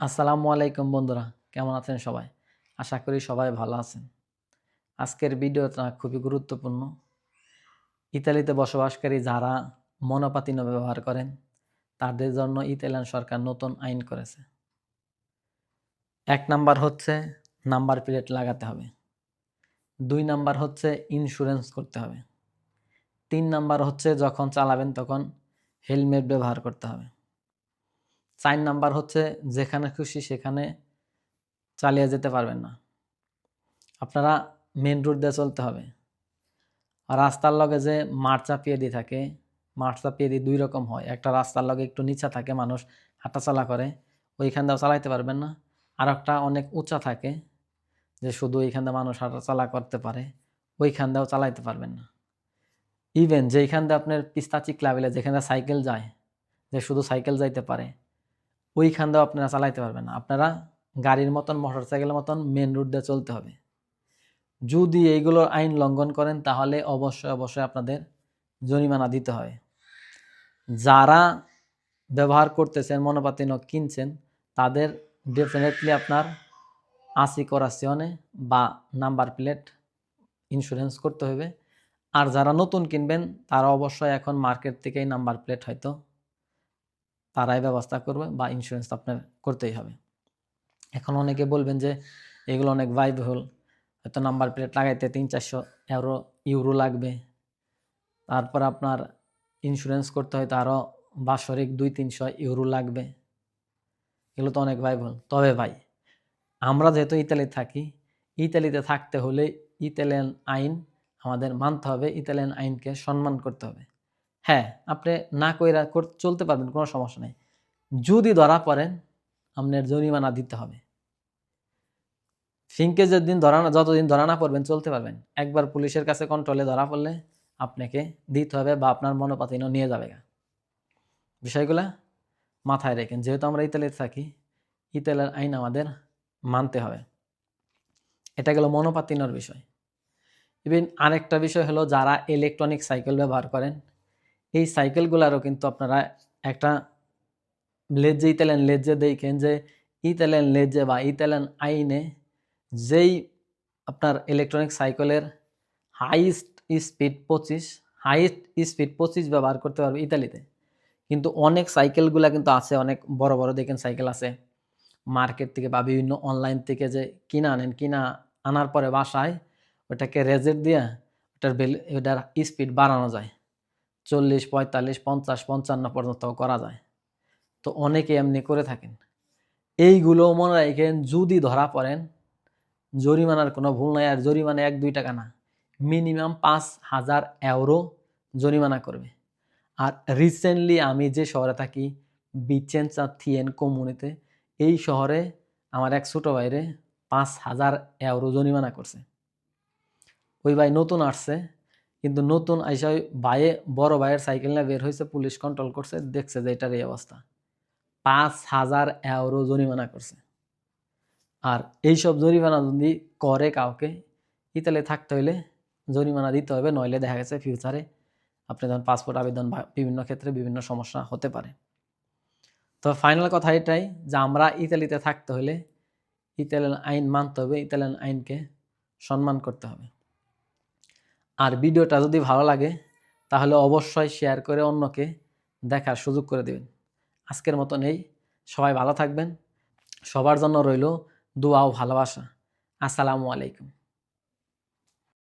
আসসালামু আলাইকুম বন্ধুরা, কেমন আছেন সবাই? আশা করি সবাই ভালো আছেন। আজকের ভিডিওটা খুবই গুরুত্বপূর্ণ। ইতালিতে বসবাসকারী যারা মনোপাতিন ব্যবহার করেন, তাদের জন্য ইতালিয়ান সরকার নতুন আইন করেছে। এক নাম্বার হচ্ছে নাম্বার প্লেট লাগাতে হবে। দুই নাম্বার হচ্ছে ইন্স্যুরেন্স করতে হবে। তিন নাম্বার হচ্ছে যখন চালাবেন তখন হেলমেট ব্যবহার করতে হবে। চার নাম্বার হচ্ছে যেখানে খুশি সেখানে চালিয়ে যেতে পারবেন না। আপনারা মেন রোড দিয়ে চলতে হবে। রাস্তার লগে যে মাঠ চাপিয়ে দিয়ে থাকে, মাঠ চাপিয়ে দিয়ে দুই রকম হয়। একটা রাস্তার লগে একটু নিচা থাকে, মানুষ হাঁটাচলা করে, ওইখান দিয়েও চালাইতে পারবেন না। আর একটা অনেক উঁচা থাকে, যে শুধু ওইখান দিয়ে মানুষ হাঁটাচলা করতে পারে, ওইখান দিয়েও চালাইতে পারবেন না। ইভেন যেইখান দিয়ে আপনার পিস্তা চিকলা বেলে যেখানে সাইকেল যায়, যে শুধু সাইকেল যাইতে পারে ওইখান দিয়েও আপনারা চালাইতে পারবেন না। আপনারা গাড়ির মতন মোটর সাইকেলের মতন মেন রুট দিয়ে চলতে হবে। যদি এইগুলোর আইন লঙ্ঘন করেন, তাহলে অবশ্যই অবশ্যই আপনাদের জরিমানা দিতে হবে যারা ব্যবহার করতেছেন মনোপাতিন কিনছেন, তাদের ডেফিনেটলি আপনার আসি করাসিওনে বা নাম্বার প্লেট ইন্স্যুরেন্স করতে হবে। আর যারা নতুন কিনবেন, তারা অবশ্যই এখন মার্কেট থেকেই নাম্বার প্লেট হয়তো তারাই ব্যবস্থা করবে বা ইন্স্যুরেন্স আপনার করতেই হবে। এখন অনেকে বলবেন যে, এগুলো অনেক ব্যয়বহুল হয়তো নাম্বার প্লেট লাগাইতে তিন চারশো ইউরো ইউরো লাগবে। তারপর আপনার ইন্স্যুরেন্স করতে হয়তো আরও বাৎসরিক দুই তিনশো ইউরো লাগবে। এগুলো তো অনেক ব্যয়বহুল তবে ভাই, আমরা যেহেতু ইতালি থাকি, ইতালিতে থাকতে হলে ইতালিয়ান আইন আমাদের মানতে হবে, ইতালিয়ান আইনকে সম্মান করতে হবে। হ্যাঁ আপনি না কইরা চলতে পারবেন, কোনো সমস্যা নেই। যদি ধরা পড়েন, আপনার জরিমানা দিতে হবে। ফিঙ্কে যেদিন ধরা না, যতদিন ধরা না পড়বেন, চলতে পারবেন। একবার পুলিশের কাছে কন্ট্রোলে ধরা পড়লে আপনাকে দিতে হবে বা আপনার মনোপাতিনও নিয়ে যাবে। বিষয়গুলা মাথায় রেখেন। যেহেতু আমরা ইতালিতে থাকি, ইতালির আইন আমাদের মানতে হবে। এটা গেল মনোপাতিনর বিষয়। ইভেন আরেকটা বিষয় হলো, যারা ইলেকট্রনিক সাইকেল ব্যবহার করেন এই সাইকেলগুলারও কিন্তু আপনারা একটা লেজে ইতালিয়ান লেজে দেখেন যে ইতালিয়ান লেজে বা ইতালিয়ান আইনে যেই আপনার ইলেকট্রনিক সাইকেলের হাইস্ট স্পিড পঁচিশ হাইস্ট স্পিড পঁচিশ ব্যবহার করতে পারবে ইতালিতে। কিন্তু অনেক সাইকেলগুলা কিন্তু আছে, অনেক বড় বড় দেখেন সাইকেল আছে। মার্কেট থেকে বা বিভিন্ন অনলাইন থেকে যে কিনা আনেন, কিনা আনার পরে বাসায় ওটাকে রেজেট দিয়ে ওটার বেল ওটার স্পিড বাড়ানো যায়। চল্লিশ, পঁয়তাল্লিশ, পঞ্চাশ, পঞ্চান্ন পর্যন্ত করা যায়। তো অনেকে এমনি করে থাকেন। এইগুলো মনে রাখেন, যদি ধরা পড়েন, জরিমানার কোনো ভুল নাই, আর জরিমানা এক, দুই টাকা না। মিনিমাম পাঁচ হাজার এউরো জরিমানা করবে। আর রিসেন্টলি আমি যে শহরে থাকি বিচেন্সা থিয়েন কমিউনিতে এই শহরে আমার এক ছোটো ভাইরে পাঁচ হাজার এউরো জরিমানা করছে। ওই ভাই নতুন আসছে কিন্তু নতুন আইসা ভাইয়ে বড় ভাইয়ের সাইকেল নিয়ে বের হয়েছে পুলিশ কন্ট্রোল করছে, দেখছে যে এটার এই অবস্থা। পাঁচ হাজার এউরো জরিমানা করছে। আর এইসব জরিমানা যদি করে কাউকে, ইতালি থাকতে হইলে জরিমানা দিতে হবে, নইলে দেখা গেছে ফিউচারে আপনি যখন পাসপোর্ট আবেদন বিভিন্ন ক্ষেত্রে বিভিন্ন সমস্যা হতে পারে। তো ফাইনাল কথা এটাই যে আমরা ইতালিতে থাকতে হলে ইতালিয়ান আইন মানতে হবে, ইতালিয়ান আইনকে সম্মান করতে হবে। আর ভিডিওটা যদি ভালো লাগে, তাহলে অবশ্যই শেয়ার করে অন্যকে দেখার সুযোগ করে দেবেন। আজকের মতো নেই সবাই ভালো থাকবেন। সবার জন্য রইল দোয়া ও ভালোবাসা। আসসালামু আলাইকুম।